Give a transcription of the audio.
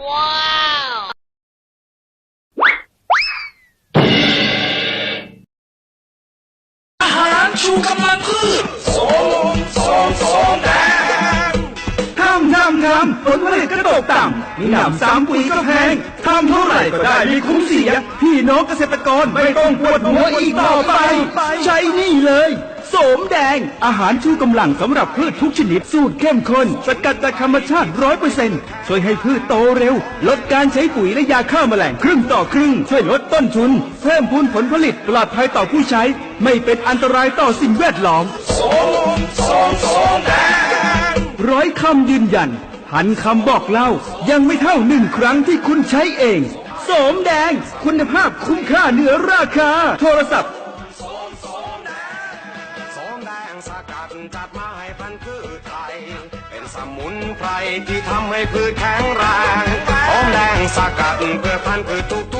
อาหารชูกำลังพืชโสมโสมโสมแดงทำทำทำผลผลิตก็ตกต่ำมีหนำซ้ำปุ๋ยก็แพงทำเท่าไหร่ก็ได้ไม่คุ้มเสีย พี่น้องเกษตรกรไม่ต้องปวดหัวอีกต่อไป ใช้ มแดง อาหารชูกำลังสำหรับพืชทุกชนิดสูตรเข้มข้นสกัดจากธรรมชาติร้อยเปอร์เซ็นต์ช่วยให้พืชโตเร็ว ลดการใช้ปุ๋ยและยาฆ่าแมลงครึ่งต่อครึ่ง ช่วยลดต้นทุน เพิ่มพูนผลผลิตปลอดภัยต่อผู้ใช้ ไม่เป็นอันตรายต่อสิ่งแวดล้อมโสมโสมโสมแดงร้อยคำยืนยันพันคำบอกเล่ายังไม่เท่าหนึ่งครั้งที่คุณใช้เองโสมแดง คุณภาพคุ้มค่าเหนือราคา โทรศัพท์ สกัดจัดมาให้พันธุ์พืชไทยเป็นสมุนไพรที่ทำให้พืชแข็งแรงหอมแดงสกัดเพื่อพันธุ์พืชทุกๆ